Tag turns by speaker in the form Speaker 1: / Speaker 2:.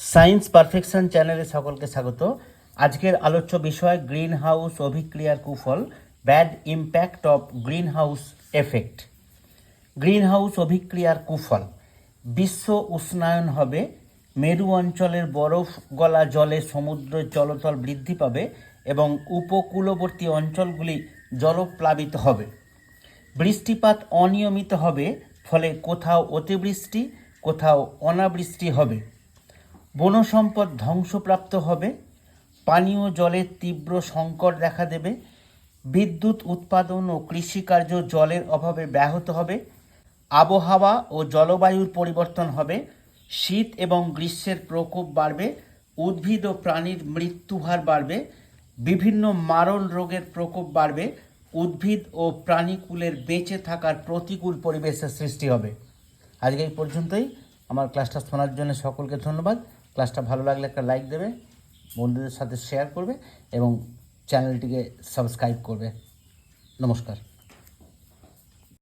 Speaker 1: Science perfection চ্যানেলে সকলকে স্বাগত। আজকের আলোচ্য বিষয় গ্রিন হাউস অভিক্রিয়ার কুফল, bad impact of greenhouse effect. Greenhouse অভিক্রিয়ার কুফল, বিশ্ব উষ্ণায়ন হবে, মেরু অঞ্চলের বরফ গলা জলে সমুদ্রের জলতল বৃদ্ধি পাবে এবং উপকূলবর্তী অঞ্চলগুলি জলপ্লাবিত হবে। বৃষ্টিপাত অনিয়মিত হবে, ফলে কোথাও অতিবৃষ্টি, কোথাও অনাবৃষ্টি হবে। বনসম্পদ ধ্বংসপ্রাপ্ত হবে, পানীয় জলের তীব্র সংকট দেখা দেবে, বিদ্যুৎ উৎপাদন ও কৃষিকার্য জলের অভাবে ব্যাহত হবে, আবহাওয়া ও জলবায়ুর পরিবর্তন হবে, শীত এবং গ্রীষ্মের প্রকোপ বাড়বে, উদ্ভিদ ও প্রাণীর মৃত্যুহার বাড়বে, বিভিন্ন মারণ রোগের প্রকোপ বাড়বে, উদ্ভিদ ও প্রাণীকুলের বেঁচে থাকার প্রতিকূল পরিবেশের সৃষ্টি হবে। আজকে এই পর্যন্তই। আমার ক্লাসটা শোনার জন্য সকলকে ধন্যবাদ। ক্লাসটা ভালো লাগলে একটা লাইক দেবে, বন্ধুদের সাথে শেয়ার করবে এবং চ্যানেলটিকে সাবস্ক্রাইব করবে। নমস্কার।